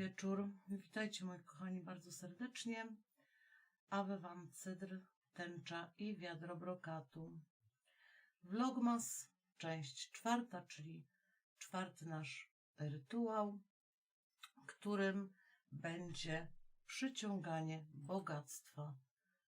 wieczór. Witajcie moi kochani bardzo serdecznie. Awe wam cydr, tęcza i wiadro brokatu. Vlogmas, część czwarta, czyli czwarty nasz rytuał, którym będzie przyciąganie bogactwa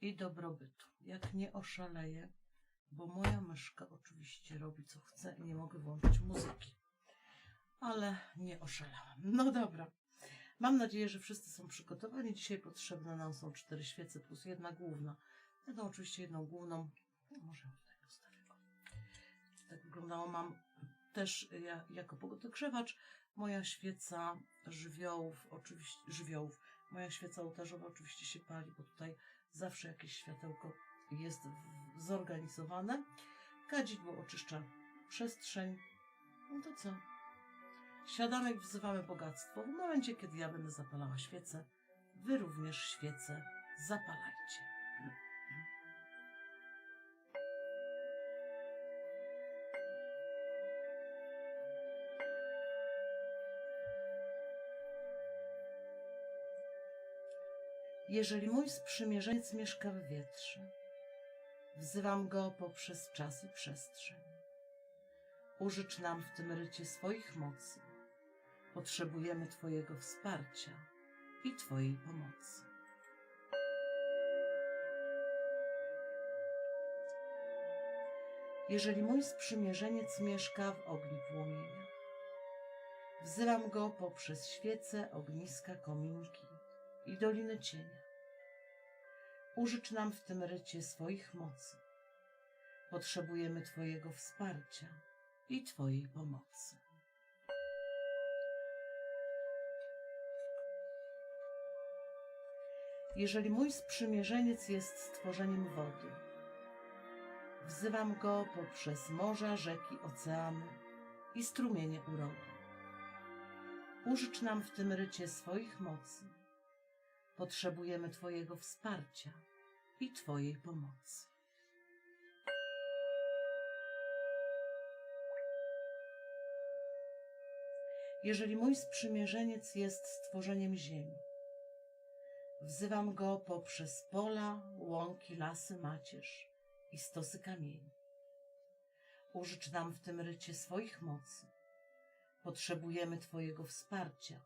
i dobrobytu. Jak nie oszaleję, bo moja myszka oczywiście robi co chce i nie mogę włączyć muzyki. Ale nie oszalałam. No dobra. Mam nadzieję, że wszyscy są przygotowani. Dzisiaj potrzebne nam są cztery świece plus jedna główna. Jedną oczywiście jedną główną. Może ją tutaj postawię. Tak wyglądało. Mam też ja, jako pogotogrzewacz moja świeca żywiołów, oczywiście żywiołów. Moja świeca ołtarzowa oczywiście się pali, bo tutaj zawsze jakieś światełko jest w- zorganizowane. Kadzidło oczyszcza przestrzeń. No to co? I wzywamy bogactwo. W momencie, kiedy ja będę zapalała świecę, wy również świecę zapalajcie. Jeżeli mój sprzymierzeniec mieszka w wietrze, wzywam go poprzez czas i przestrzeń. Użycz nam w tym rycie swoich mocy. Potrzebujemy Twojego wsparcia i Twojej pomocy. Jeżeli mój sprzymierzeniec mieszka w ogniu płomienia, wzywam go poprzez świece, ogniska, kominki i doliny cienia. Użycz nam w tym rycie swoich mocy. Potrzebujemy Twojego wsparcia i Twojej pomocy. Jeżeli mój sprzymierzeniec jest stworzeniem wody, wzywam go poprzez morza, rzeki, oceany i strumienie urody. Użycz nam w tym rycie swoich mocy. Potrzebujemy Twojego wsparcia i Twojej pomocy. Jeżeli mój sprzymierzeniec jest stworzeniem ziemi, wzywam go poprzez pola, łąki, lasy, macierz i stosy kamieni. Użycz nam w tym rycie swoich mocy. Potrzebujemy Twojego wsparcia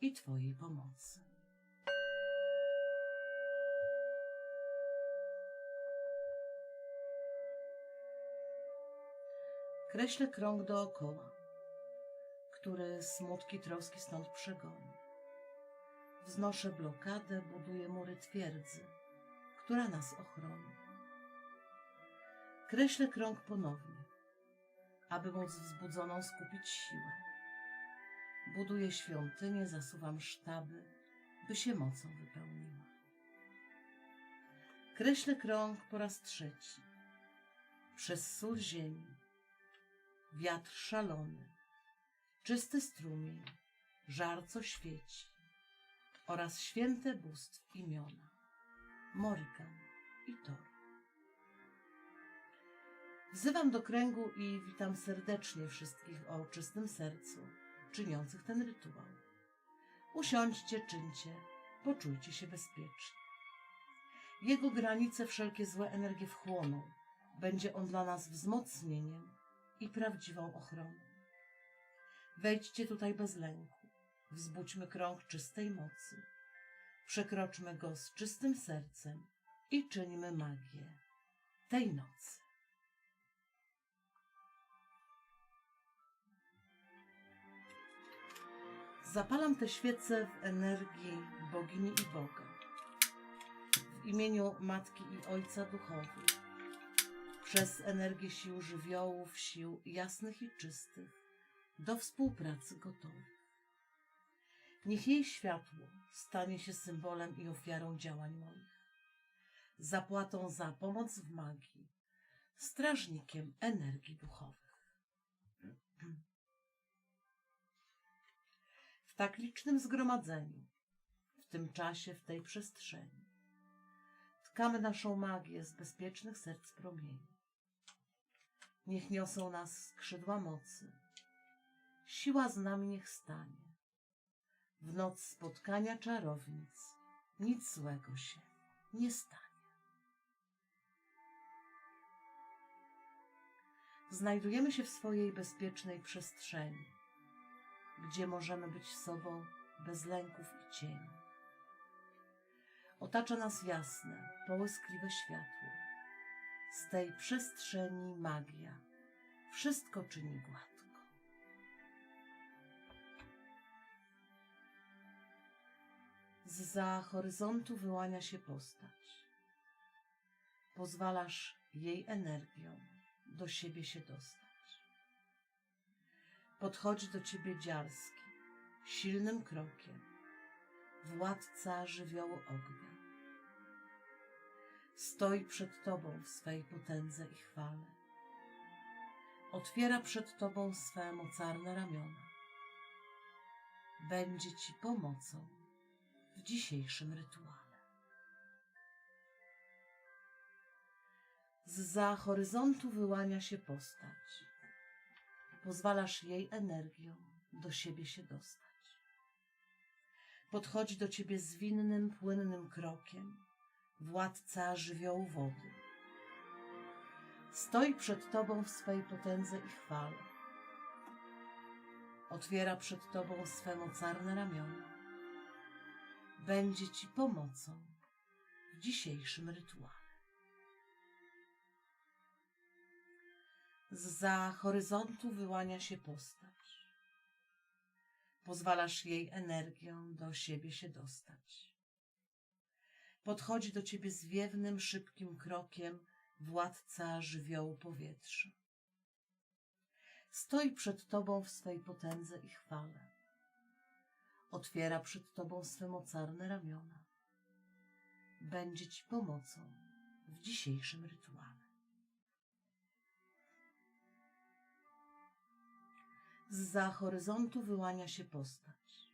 i Twojej pomocy. Kreślę krąg dookoła, który smutki, troski stąd przegoni. Wznoszę blokadę, buduję mury twierdzy, która nas ochroni. Kreślę krąg ponownie, aby móc wzbudzoną skupić siłę. Buduję świątynię, zasuwam sztaby, by się mocą wypełniła. Kreślę krąg po raz trzeci. Przez sól ziemi, wiatr szalony, czysty strumień, żar co świeci oraz święte bóstw imiona Morikan i Tor. Wzywam do kręgu i witam serdecznie wszystkich o czystym sercu, czyniących ten rytuał. Usiądźcie, czyńcie, poczujcie się bezpiecznie. Jego granice wszelkie złe energie wchłoną. Będzie on dla nas wzmocnieniem i prawdziwą ochroną. Wejdźcie tutaj bez lęku. Wzbudźmy krąg czystej mocy. Przekroczmy go z czystym sercem i czyńmy magię tej nocy. Zapalam te świece w energii bogini i Boga. W imieniu Matki i Ojca Duchowych. Przez energię sił żywiołów, sił jasnych i czystych, do współpracy gotowych. Niech jej światło stanie się symbolem i ofiarą działań moich, zapłatą za pomoc w magii, strażnikiem energii duchowych. W tak licznym zgromadzeniu, w tym czasie, w tej przestrzeni, tkamy naszą magię z bezpiecznych serc promieni. Niech niosą nas skrzydła mocy, siła z nami niech stanie. W noc spotkania czarownic nic złego się nie stanie. Znajdujemy się w swojej bezpiecznej przestrzeni, gdzie możemy być sobą bez lęków i cieni. Otacza nas jasne, połyskliwe światło. Z tej przestrzeni magia wszystko czyni gładko. Zza horyzontu wyłania się postać. Pozwalasz jej energią do siebie się dostać. Podchodzi do ciebie dziarski, silnym krokiem, władca żywiołu ognia. Stoi przed tobą w swej potędze i chwale. Otwiera przed tobą swe mocarne ramiona. Będzie ci pomocą w dzisiejszym rytuale. Zza horyzontu wyłania się postać. Pozwalasz jej energią do siebie się dostać. Podchodzi do ciebie zwinnym, płynnym krokiem władca żywiołu wody. Stoi przed tobą w swej potędze i chwale. Otwiera przed tobą swe mocarne ramiona. Będzie ci pomocą w dzisiejszym rytuale. Zza horyzontu wyłania się postać. Pozwalasz jej energią do siebie się dostać. Podchodzi do ciebie zwiewnym, szybkim krokiem władca żywiołu powietrza. Stoi przed tobą w swej potędze i chwale. Otwiera przed tobą swe mocarne ramiona. Będzie ci pomocą w dzisiejszym rytuale. Zza horyzontu wyłania się postać.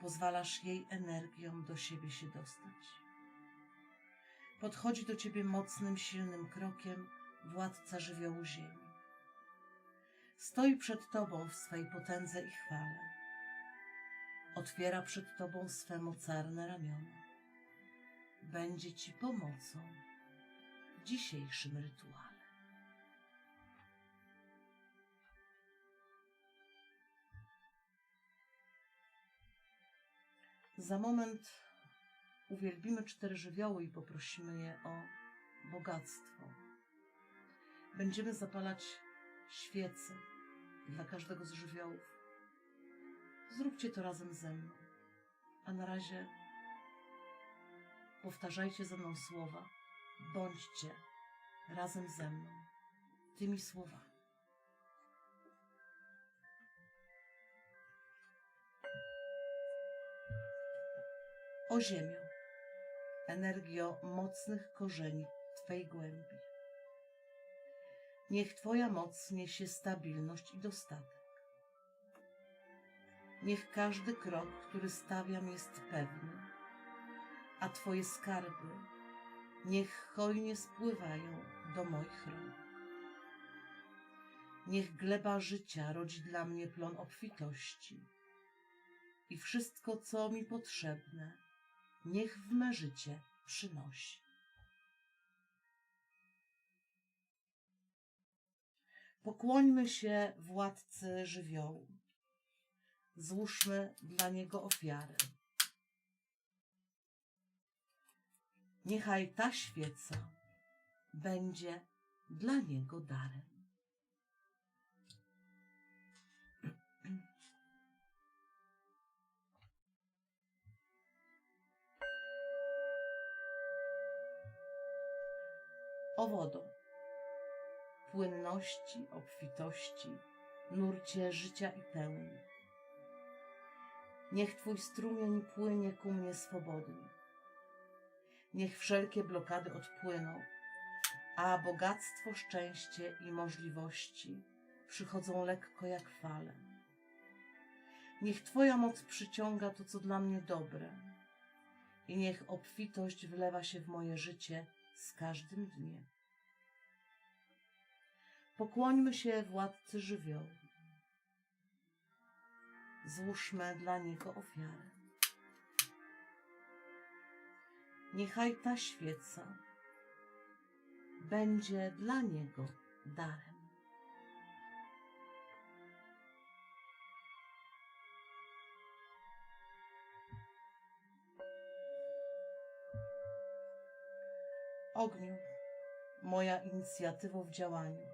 Pozwalasz jej energią do siebie się dostać. Podchodzi do ciebie mocnym, silnym krokiem władca żywiołu ziemi. Stoi przed tobą w swej potędze i chwale. Otwiera przed tobą swe mocarne ramiona. Będzie ci pomocą w dzisiejszym rytuale. Za moment uwielbimy cztery żywioły i poprosimy je o bogactwo. Będziemy zapalać świece dla każdego z żywiołów. Zróbcie to razem ze mną. A na razie powtarzajcie ze mną słowa. Bądźcie razem ze mną tymi słowami. O ziemię, energio mocnych korzeni Twej głębi. Niech Twoja moc niesie stabilność i dostatek. Niech każdy krok, który stawiam, jest pewny, a Twoje skarby niech hojnie spływają do moich rąk. Niech gleba życia rodzi dla mnie plon obfitości i wszystko, co mi potrzebne, niech w me życie przynosi. Pokłońmy się władcy żywiołu. Złóżmy dla niego ofiarę. Niechaj ta świeca będzie dla niego darem. O wodo, płynności, obfitości, nurcie życia i pełni. Niech Twój strumień płynie ku mnie swobodnie. Niech wszelkie blokady odpłyną, a bogactwo, szczęście i możliwości przychodzą lekko jak fale. Niech Twoja moc przyciąga to, co dla mnie dobre, i niech obfitość wlewa się w moje życie z każdym dniem. Pokłońmy się władcy żywiołu. Złóżmy dla Niego ofiarę. Niechaj ta świeca będzie dla Niego darem. Ogniu, moja inicjatywo w działaniu,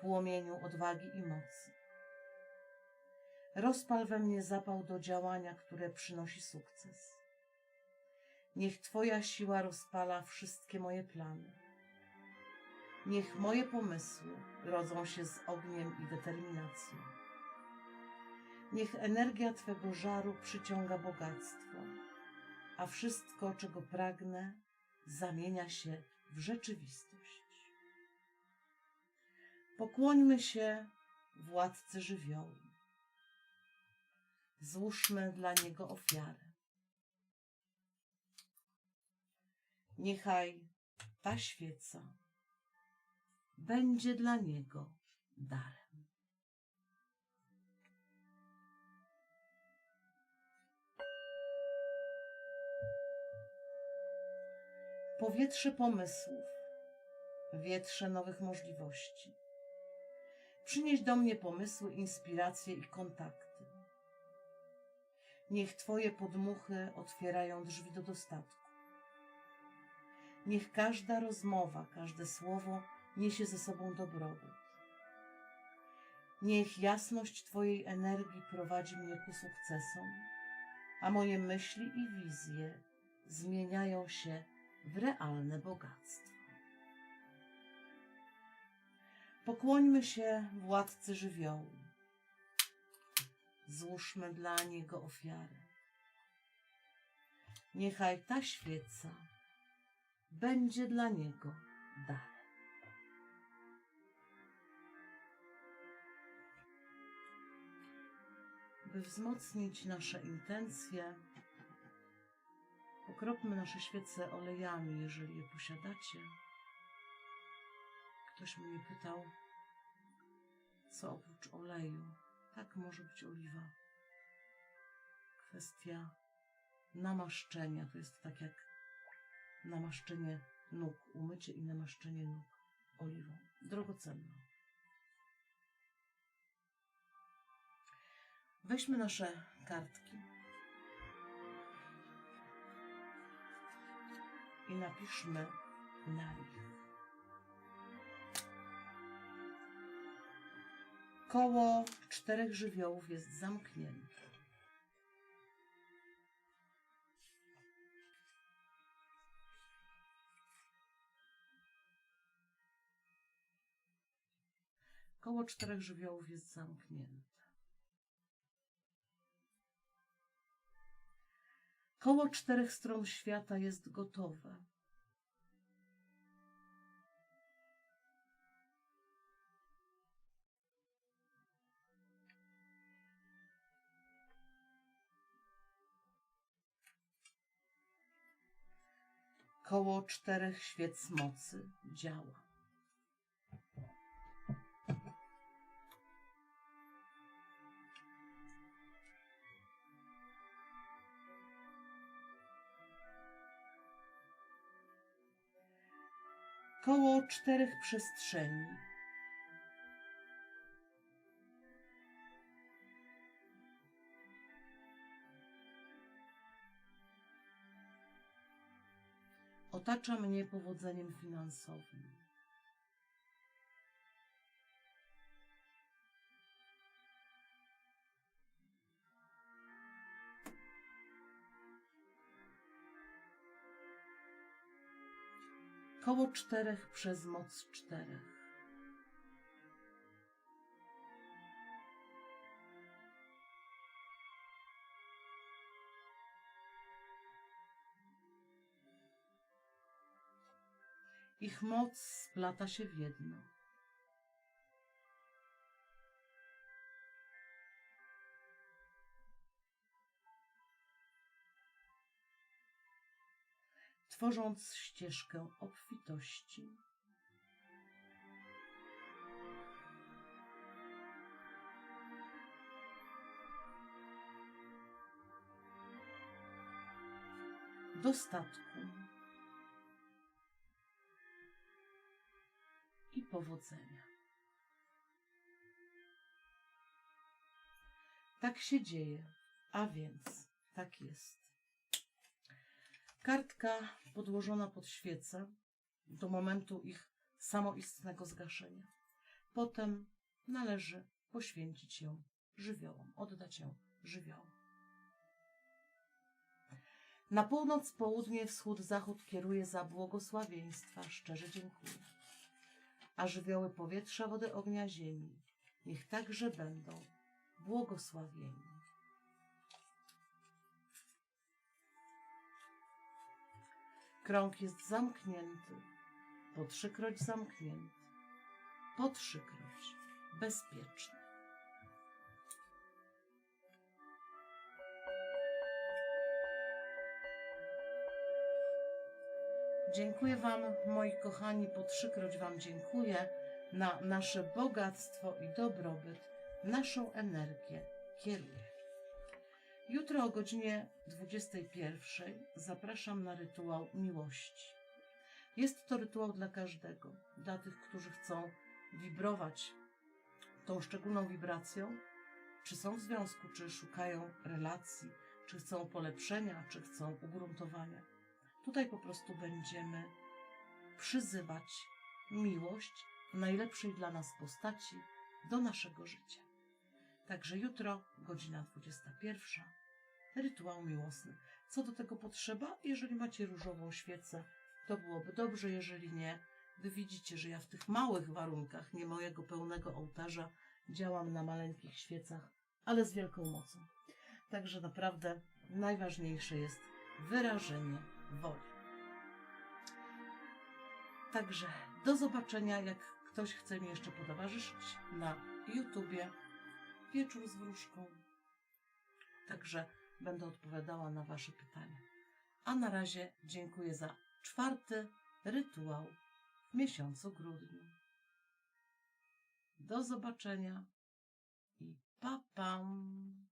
płomieniu odwagi i mocy. Rozpal we mnie zapał do działania, które przynosi sukces. Niech Twoja siła rozpala wszystkie moje plany. Niech moje pomysły rodzą się z ogniem i determinacją. Niech energia Twego żaru przyciąga bogactwo, a wszystko, czego pragnę, zamienia się w rzeczywistość. Pokłońmy się władcy żywiołu. Złóżmy dla Niego ofiarę. Niechaj ta świeca będzie dla Niego darem. Powietrze pomysłów, wietrze nowych możliwości. Przynieś do mnie pomysły, inspiracje i kontakty. Niech Twoje podmuchy otwierają drzwi do dostatku. Niech każda rozmowa, każde słowo niesie ze sobą dobrobyt. Niech jasność Twojej energii prowadzi mnie ku sukcesom, a moje myśli i wizje zmieniają się w realne bogactwo. Pokłońmy się władcy żywiołu. Złóżmy dla Niego ofiarę. Niechaj ta świeca będzie dla Niego darem. By wzmocnić nasze intencje, pokropmy nasze świece olejami, jeżeli je posiadacie. Ktoś mnie pytał, co oprócz oleju. Tak może być oliwa. Kwestia namaszczenia. To jest tak jak namaszczenie nóg, umycie i namaszczenie nóg oliwą. Drogocenną. Weźmy nasze kartki i napiszmy na nich. Koło czterech żywiołów jest zamknięte. Koło czterech żywiołów jest zamknięte. Koło czterech stron świata jest gotowe. Koło czterech świec mocy działa. Koło czterech przestrzeni. Otacza mnie powodzeniem finansowym. Koło czterech przez moc czterech. Ich moc splata się w jedno. Tworząc ścieżkę obfitości. dostatku. Powodzenia. Tak się dzieje, a więc tak jest. Kartka podłożona pod świecę do momentu ich samoistnego zgaszenia. Potem należy poświęcić ją żywiołom, oddać ją żywiołom. Na północ, południe, wschód, zachód kieruje za błogosławieństwa. Szczerze dziękuję. A żywioły powietrza, wody, ognia, ziemi niech także będą błogosławieni. Krąg jest zamknięty, po trzykroć zamknięty, po trzykroć bezpieczny. Dziękuję Wam, moi kochani, po trzykroć Wam dziękuję na nasze bogactwo i dobrobyt, naszą energię kieruje. Jutro o godzinie 21 zapraszam na rytuał miłości. Jest to rytuał dla każdego, dla tych, którzy chcą wibrować tą szczególną wibracją, czy są w związku, czy szukają relacji, czy chcą polepszenia, czy chcą ugruntowania. Tutaj po prostu będziemy przyzywać miłość w najlepszej dla nas postaci do naszego życia. Także jutro, godzina 21, rytuał miłosny. Co do tego potrzeba? Jeżeli macie różową świecę, to byłoby dobrze, jeżeli nie. Wy widzicie, że ja w tych małych warunkach, nie mojego pełnego ołtarza, działam na maleńkich świecach, ale z wielką mocą. Także naprawdę najważniejsze jest wyrażenie woli. Także do zobaczenia, jak ktoś chce mi jeszcze potowarzyszyć na YouTubie Wieczór z wróżką. Także będę odpowiadała na Wasze pytania. A na razie dziękuję za czwarty rytuał w miesiącu grudniu. Do zobaczenia i pa pam!